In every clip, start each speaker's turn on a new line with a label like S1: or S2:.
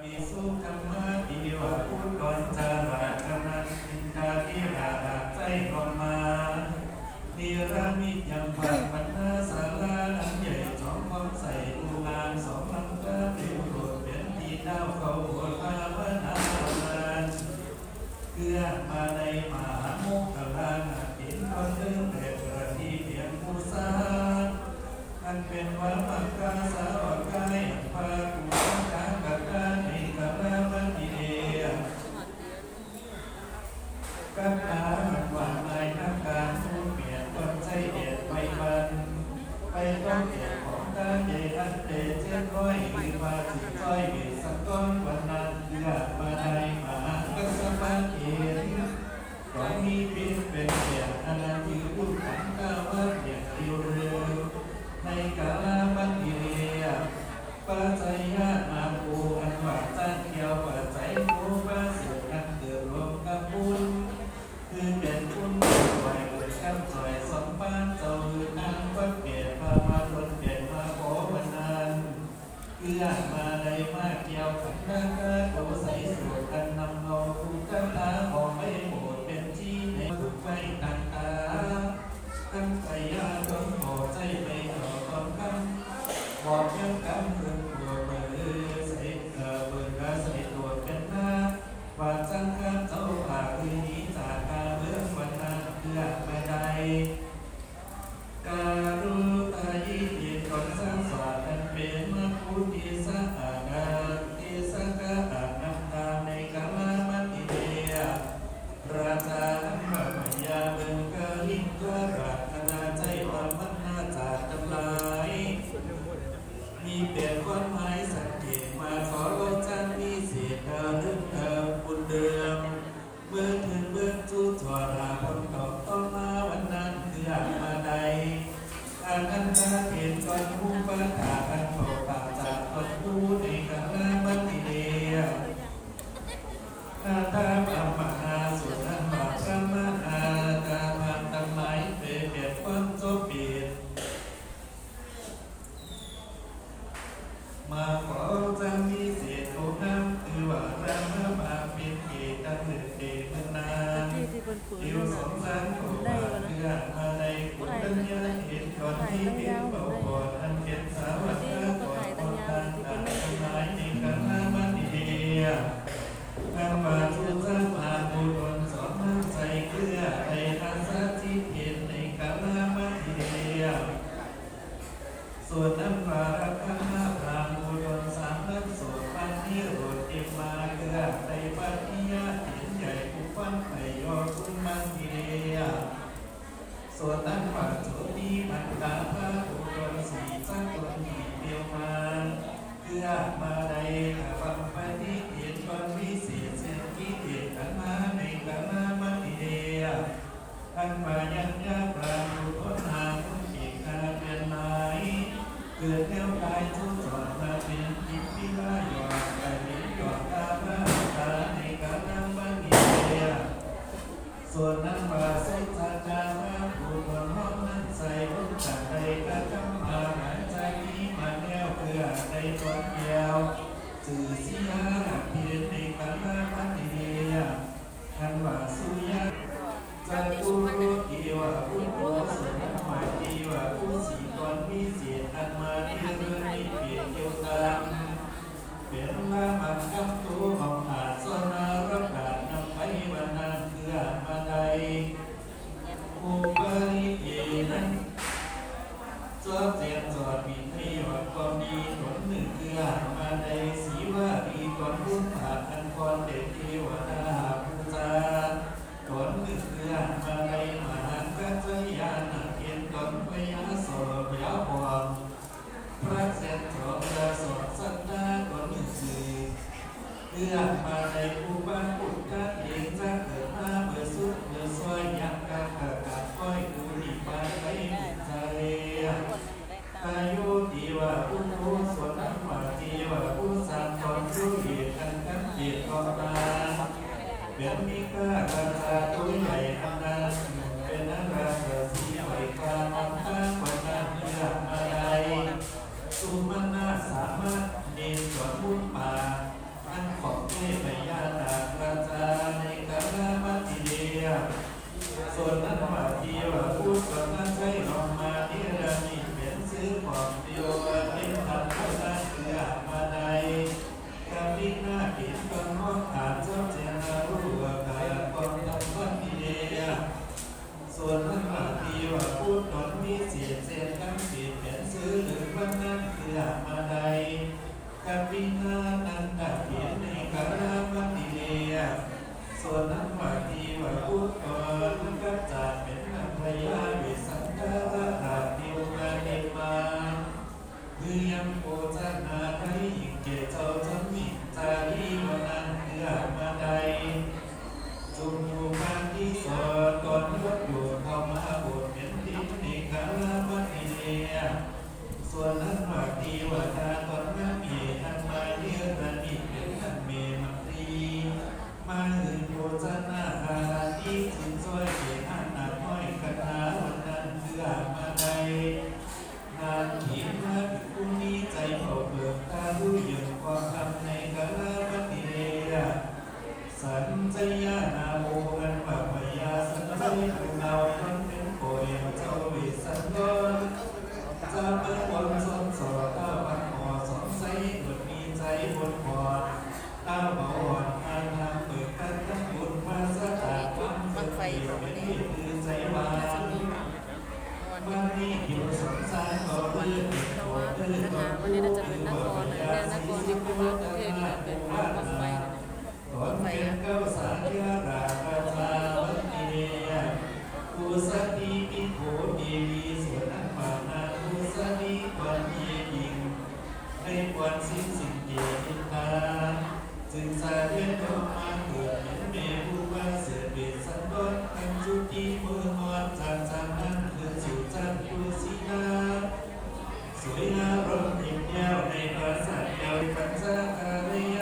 S1: มีสุขธรรมะปีวาพุทธกรจาราธะสินตาที่ราหักมานิรามิยำปาปัสาราลังใหญ่สองควาใส่ดูงานสองลังกาเป็นโกรเป็นทีเต้าเขาโกราวนาลานเกื้อมาในมหาโกลานหินคนเดิมแต่กระที่เพียงผู้สาอันเป็นวัมกาสาวกายอันพากุศล ก็ตาหันหวานลายนัำการสู้เปลี่ยนต้นใจเด็ยดไปบันไปต้องเดียดของตาเดียดเดียดเจ้าน้อย ใจการุตายิเยตนสังสารัเปมะพุทธิสหานาติสกะอานัมตาในกาลมัติเดียราชาธรรมยาเบงกาลิกะรัตนาใจความมันนาจากำลายมีเปลี่ยนความายตั้งยาวเลที่ลูกก็ขายตั้งยาว
S2: ที่เป็นแม่
S1: สีธรร
S2: มะ
S1: ทุสัมภาบุตรสอนทั้งใจเกลือไอทัสที่เห็นในกาลามาเทียสวนน้ำ ญาติมาในปฏิเดียวันวิเศษเสกิเดียกันมาในกันมามัเดียท่านมายังญาติปราบุพนางเอกคาเดืนไม้เกิดเล้วกายทุกอดมาเป็นกิจที่ว่าหยอดกันเป็นหยอดตาาในกันมามัติเดียส่วนนั้น เลือมาในอุปาท วิหานันตะเพียนในกรามติเลียส่วนนั้นหมายทีว่าพุ
S2: ทธกรกั
S1: จจาเป็นนั
S2: มพยาวิสังฆาอาติวมาเนมาเมื่อยังโพจนาได้ยิ่งเกเจ้าจะมิจารีวนันเกือมาใด คนก่อนตั้บอ่อนทางทางเดตั้งทั้บุญพระสถาบันบังไฟของนนี้คือใจวางวันนี้หิวสงสาร ตีมือมอนจันจันนั่คือสุจันคือสีดาสวยงามรมเย็นยาวในปราสาทยวปัญจการยา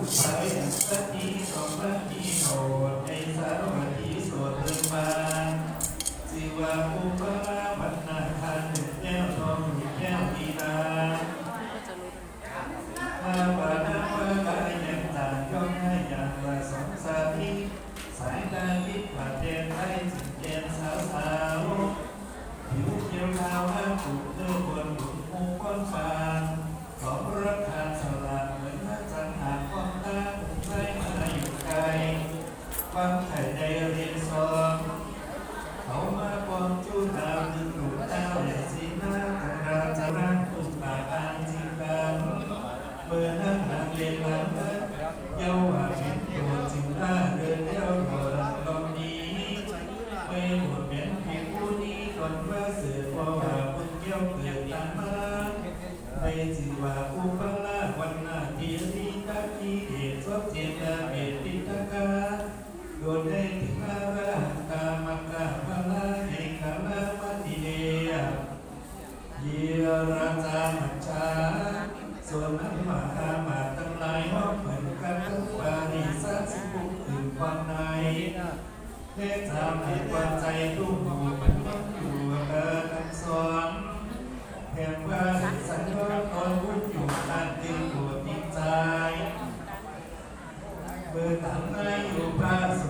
S2: ไปอันสักทีสองนาทีโอ จิวาอุปลาวันนาเทียริตาทีเดชวเจนาเมติตะกาโยนให้ทิพาราตามังกาพลาเอกลาปฏิเดียเยราจามัจาส่วนนั้นมาตามาตั้งหลายห้องเหมือนกันทั้งปาริสัตสุขุถึงวันไหนเทศาให้ความใจรู้มหัวมันต้องอยู่เธอทั้งสองแห่งว่า But Bertambah yuk pas